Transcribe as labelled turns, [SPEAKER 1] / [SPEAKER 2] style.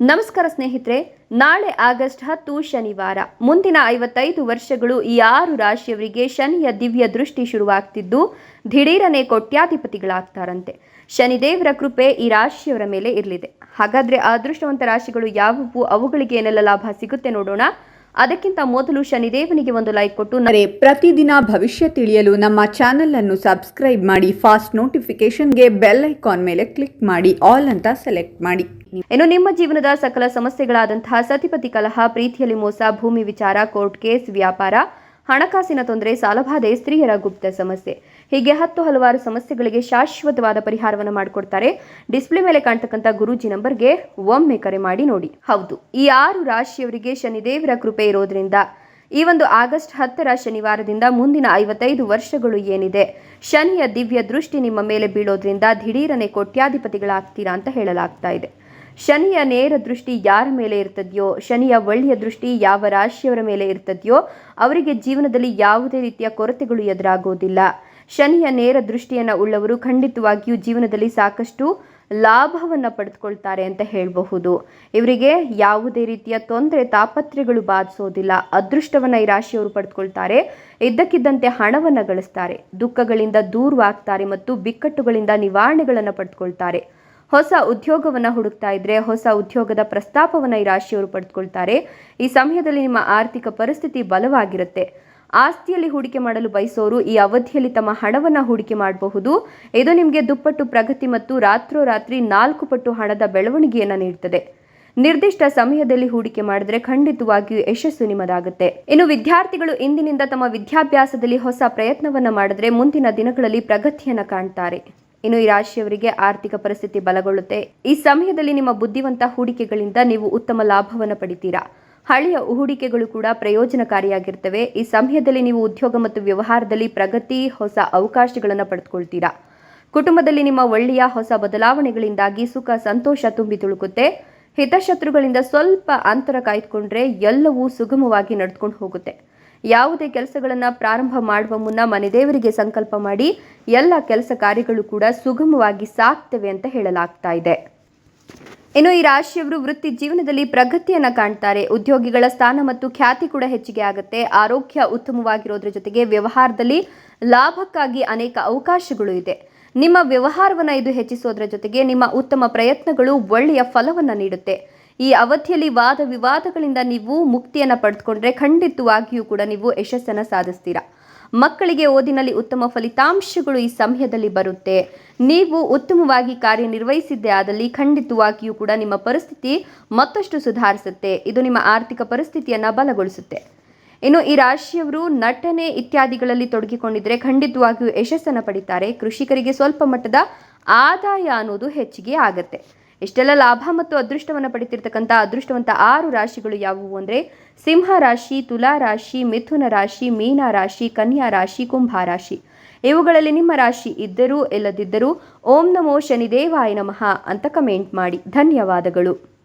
[SPEAKER 1] ನಮಸ್ಕಾರ ಸ್ನೇಹಿತರೆ, ನಾಳೆ ಆಗಸ್ಟ್ ಹತ್ತು ಶನಿವಾರ. ಮುಂದಿನ ಐವತ್ತೈದು ವರ್ಷಗಳು ಈ ಆರು ರಾಶಿಯವರಿಗೆ ಶನಿಯ ದಿವ್ಯ ದೃಷ್ಟಿ ಶುರುವಾಗ್ತಿದ್ದು, ದಿಢೀರನೆ ಕೋಟ್ಯಾಧಿಪತಿಗಳಾಗ್ತಾರಂತೆ. ಶನಿದೇವರ ಕೃಪೆ ಈ ರಾಶಿಯವರ ಮೇಲೆ ಇರಲಿದೆ. ಹಾಗಾದ್ರೆ ಅದೃಷ್ಟವಂತ ರಾಶಿಗಳು ಯಾವುವು? ಅವುಗಳಿಗೆ ಏನೆಲ್ಲ ಲಾಭ ಸಿಗುತ್ತೆ ನೋಡೋಣ. ಅದಕ್ಕಿಂತ ಮೊದಲು ಶನಿದೇವನಿಗೆ ಒಂದು ಲೈಕ್ ಕೊಟ್ಟು
[SPEAKER 2] ಪ್ರತಿದಿನ ಭವಿಷ್ಯ ತಿಳಿಯಲು ನಮ್ಮ ಚಾನೆಲ್ ಅನ್ನು ಸಬ್ಸ್ಕ್ರೈಬ್ ಮಾಡಿ ಫಾಸ್ಟ್ ನೋಟಿಫಿಕೇಶನ್ಗೆ ಬೆಲ್ ಐಕಾನ್ ಮೇಲೆ ಕ್ಲಿಕ್ ಮಾಡಿ ಆಲ್ ಅಂತ ಸೆಲೆಕ್ಟ್ ಮಾಡಿ.
[SPEAKER 1] ಇನ್ನು ನಿಮ್ಮ ಜೀವನದ ಸಕಲ ಸಮಸ್ಯೆಗಳಾದಂತಹ ಸತಿಪತಿ ಕಲಹ ಪ್ರೀತಿಯಲ್ಲಿ ಮೋಸ ಭೂಮಿ ವಿಚಾರ ಕೋರ್ಟ್ ಕೇಸ್ ವ್ಯಾಪಾರ ಹಣಕಾಸಿನ ತೊಂದರೆ ಸಾಲಬಾಧೆ ಸ್ತ್ರೀಯರ ಗುಪ್ತ ಸಮಸ್ಯೆ. ಹೀಗೆ ಹತ್ತು ಹಲವಾರು ಸಮಸ್ಯೆಗಳಿಗೆ ಶಾಶ್ವತವಾದ ಪರಿಹಾರವನ್ನು ಮಾಡಿಕೊಡ್ತಾರೆ. ಡಿಸ್ಪ್ಲೇ ಮೇಲೆ ಕಾಣ್ತಕ್ಕಂಥ ಗುರೂಜಿ ನಂಬರ್ಗೆ ಒಮ್ಮೆ ಕರೆ ಮಾಡಿ ನೋಡಿ. ಹೌದು, ಈ ಆರು ರಾಶಿಯವರಿಗೆ ಶನಿದೇವರ ಕೃಪೆ ಇರೋದ್ರಿಂದ, ಈ ಒಂದು ಆಗಸ್ಟ್ ಹತ್ತರ ಶನಿವಾರದಿಂದ ಮುಂದಿನ ಐವತ್ತೈದು ವರ್ಷಗಳು ಏನಿದೆ? ಶನಿಯ ದಿವ್ಯ ದೃಷ್ಟಿ ನಿಮ್ಮ ಮೇಲೆ ಬೀಳೋದ್ರಿಂದ ದಿಢೀರನೆ ಕೋಟ್ಯಾಧಿಪತಿಗಳಾಗ್ತೀರಾ ಅಂತ ಹೇಳಲಾಗ್ತಾ ಇದೆ. ಶನಿಯ ನೇರ ದೃಷ್ಟಿ ಯಾರ ಮೇಲೆ ಇರ್ತದೆಯೋ, ಶನಿಯ ಒಳ್ಳೆಯ ದೃಷ್ಟಿ ಯಾವ ರಾಶಿಯವರ ಮೇಲೆ ಇರ್ತದೆಯೋ, ಅವರಿಗೆ ಜೀವನದಲ್ಲಿ ಯಾವುದೇ ರೀತಿಯ ಕೊರತೆಗಳು ಎದುರಾಗೋದಿಲ್ಲ. ಶನಿಯ ನೇರ ದೃಷ್ಟಿಯನ್ನು ಉಳ್ಳವರು ಖಂಡಿತವಾಗಿಯೂ ಜೀವನದಲ್ಲಿ ಸಾಕಷ್ಟು ಲಾಭವನ್ನು ಪಡೆದುಕೊಳ್ತಾರೆ ಅಂತ ಹೇಳಬಹುದು. ಇವರಿಗೆ ಯಾವುದೇ ರೀತಿಯ ತೊಂದರೆ, ತಾಪತ್ರೆಗಳು ಬಾಧಿಸೋದಿಲ್ಲ. ಅದೃಷ್ಟವನ್ನು ಈ ರಾಶಿಯವರು ಪಡೆದುಕೊಳ್ತಾರೆ. ಇದ್ದಕ್ಕಿದ್ದಂತೆ ಹಣವನ್ನು ಗಳಿಸ್ತಾರೆ. ದುಃಖಗಳಿಂದ ದೂರವಾಗ್ತಾರೆ ಮತ್ತು ಬಿಕ್ಕಟ್ಟುಗಳಿಂದ ನಿವಾರಣೆಗಳನ್ನು ಪಡೆದುಕೊಳ್ತಾರೆ. ಹೊಸ ಉದ್ಯೋಗವನ್ನು ಹುಡುಕ್ತಾ ಇದ್ರೆ ಹೊಸ ಉದ್ಯೋಗದ ಪ್ರಸ್ತಾಪವನ್ನು ಈ ರಾಶಿಯವರು ಪಡೆದುಕೊಳ್ತಾರೆ. ಈ ಸಮಯದಲ್ಲಿ ನಿಮ್ಮ ಆರ್ಥಿಕ ಪರಿಸ್ಥಿತಿ ಬಲವಾಗಿರುತ್ತೆ. ಆಸ್ತಿಯಲ್ಲಿ ಹೂಡಿಕೆ ಮಾಡಲು ಬಯಸೋರು ಈ ಅವಧಿಯಲ್ಲಿ ತಮ್ಮ ಹಣವನ್ನು ಹೂಡಿಕೆ ಮಾಡಬಹುದು. ಇದು ನಿಮಗೆ ದುಪ್ಪಟ್ಟು ಪ್ರಗತಿ ಮತ್ತು ರಾತ್ರೋರಾತ್ರಿ ನಾಲ್ಕು ಪಟ್ಟು ಹಣದ ಬೆಳವಣಿಗೆಯನ್ನು ನೀಡುತ್ತದೆ ನಿರ್ದಿಷ್ಟ ಸಮಯದಲ್ಲಿ ಹೂಡಿಕೆ ಮಾಡಿದ್ರೆ ಖಂಡಿತವಾಗಿಯೂ ಯಶಸ್ಸು ನಿಮ್ಮದಾಗುತ್ತೆ. ಇನ್ನು ವಿದ್ಯಾರ್ಥಿಗಳು ಇಂದಿನಿಂದ ತಮ್ಮ ವಿದ್ಯಾಭ್ಯಾಸದಲ್ಲಿ ಹೊಸ ಪ್ರಯತ್ನವನ್ನ ಮಾಡಿದ್ರೆ ಮುಂದಿನ ದಿನಗಳಲ್ಲಿ ಪ್ರಗತಿಯನ್ನ ಕಾಣ್ತಾರೆ. ಇನ್ನು ಈ ರಾಶಿಯವರಿಗೆ ಆರ್ಥಿಕ ಪರಿಸ್ಥಿತಿ ಬಲಗೊಳ್ಳುತ್ತೆ. ಈ ಸಮಯದಲ್ಲಿ ನಿಮ್ಮ ಬುದ್ಧಿವಂತ ಹೂಡಿಕೆಗಳಿಂದ ನೀವು ಉತ್ತಮ ಲಾಭವನ್ನು ಪಡಿತೀರಾ? ಹಳೆಯ ಹೂಡಿಕೆಗಳು ಕೂಡ ಪ್ರಯೋಜನಕಾರಿಯಾಗಿರ್ತವೆ. ಈ ಸಮಯದಲ್ಲಿ ನೀವು ಉದ್ಯೋಗ ಮತ್ತು ವ್ಯವಹಾರದಲ್ಲಿ ಪ್ರಗತಿ, ಹೊಸ ಅವಕಾಶಗಳನ್ನು ಪಡೆದುಕೊಳ್ತೀರಾ? ಕುಟುಂಬದಲ್ಲಿ ನಿಮ್ಮ ಒಳ್ಳೆಯ, ಹೊಸ ಬದಲಾವಣೆಗಳಿಂದಾಗಿ ಸುಖ, ಸಂತೋಷ ತುಂಬಿ ತುಳುಕುತ್ತೆ. ಹಿತಶತ್ರುಗಳಿಂದ ಸ್ವಲ್ಪ ಅಂತರ ಕಾಯ್ದುಕೊಂಡ್ರೆ ಎಲ್ಲವೂ ಸುಗಮವಾಗಿ ನಡೆದುಕೊಂಡು ಹೋಗುತ್ತೆ. ಯಾವುದೇ ಕೆಲಸಗಳನ್ನು ಪ್ರಾರಂಭ ಮಾಡುವ ಮುನ್ನ ಮನೆದೇವರಿಗೆ ಸಂಕಲ್ಪ ಮಾಡಿ, ಎಲ್ಲ ಕೆಲಸ ಕಾರ್ಯಗಳು ಕೂಡ ಸುಗಮವಾಗಿ ಸಾಕ್ತವೆ ಅಂತ ಹೇಳಲಾಗ್ತಾ ಇದೆ. ಇನ್ನು ಈ ರಾಶಿಯವರು ವೃತ್ತಿ ಜೀವನದಲ್ಲಿ ಪ್ರಗತಿಯನ್ನ ಕಾಣ್ತಾರೆ. ಉದ್ಯೋಗಿಗಳ ಸ್ಥಾನ ಮತ್ತು ಖ್ಯಾತಿ ಕೂಡ ಹೆಚ್ಚಿಗೆ ಆಗುತ್ತೆ. ಆರೋಗ್ಯ ಉತ್ತಮವಾಗಿರೋದ್ರ ಜೊತೆಗೆ ವ್ಯವಹಾರದಲ್ಲಿ ಲಾಭಕ್ಕಾಗಿ ಅನೇಕ ಅವಕಾಶಗಳು ಇದೆ. ನಿಮ್ಮ ವ್ಯವಹಾರವನ್ನು ಇದು ಹೆಚ್ಚಿಸೋದ್ರ ಜೊತೆಗೆ ನಿಮ್ಮ ಉತ್ತಮ ಪ್ರಯತ್ನಗಳು ಒಳ್ಳೆಯ ಫಲವನ್ನು ನೀಡುತ್ತೆ. ಈ ಅವಧಿಯಲ್ಲಿ ವಾದ ವಿವಾದಗಳಿಂದ ನೀವು ಮುಕ್ತಿಯನ್ನು ಪಡೆದುಕೊಂಡ್ರೆ ಖಂಡಿತವಾಗಿಯೂ ಕೂಡ ನೀವು ಯಶಸ್ಸನ್ನು ಸಾಧಿಸ್ತೀರಾ. ಮಕ್ಕಳಿಗೆ ಓದಿನಲ್ಲಿ ಉತ್ತಮ ಫಲಿತಾಂಶಗಳು ಈ ಸಮಯದಲ್ಲಿ ಬರುತ್ತೆ. ನೀವು ಉತ್ತಮವಾಗಿ ಕಾರ್ಯನಿರ್ವಹಿಸಿದ್ದೇ ಆದಲ್ಲಿ ಖಂಡಿತವಾಗಿಯೂ ಕೂಡ ನಿಮ್ಮ ಪರಿಸ್ಥಿತಿ ಮತ್ತಷ್ಟು ಸುಧಾರಿಸುತ್ತೆ. ಇದು ನಿಮ್ಮ ಆರ್ಥಿಕ ಪರಿಸ್ಥಿತಿಯನ್ನು ಬಲಗೊಳಿಸುತ್ತೆ. ಇನ್ನು ಈ ರಾಶಿಯವರು ನಟನೆ ಇತ್ಯಾದಿಗಳಲ್ಲಿ ತೊಡಗಿಕೊಂಡಿದ್ರೆ ಖಂಡಿತವಾಗಿಯೂ ಯಶಸ್ಸನ್ನು ಪಡಿತಾರೆ. ಕೃಷಿಕರಿಗೆ ಸ್ವಲ್ಪ ಮಟ್ಟದ ಆದಾಯ ಅನ್ನೋದು ಹೆಚ್ಚಿಗೆ ಆಗತ್ತೆ. ಇಷ್ಟೆಲ್ಲ ಲಾಭ ಮತ್ತು ಅದೃಷ್ಟವನ್ನು ಪಡಿತಿರ್ತಕ್ಕಂಥ ಅದೃಷ್ಟವಂತ ಆರು ರಾಶಿಗಳು ಯಾವುವು ಅಂದರೆ ಸಿಂಹ ರಾಶಿ, ತುಲಾ ರಾಶಿ, ಮಿಥುನ ರಾಶಿ, ಮೀನ ರಾಶಿ, ಕನ್ಯಾ ರಾಶಿ, ಕುಂಭ ರಾಶಿ. ಇವುಗಳಲ್ಲಿ ನಿಮ್ಮ ರಾಶಿ ಇದ್ದರೂ, ಇಲ್ಲದಿದ್ದರೂ ಓಂ ನಮೋ ಶನಿದೇವಾಯ ನಮಃ ಅಂತ ಕಮೆಂಟ್ ಮಾಡಿ. ಧನ್ಯವಾದಗಳು.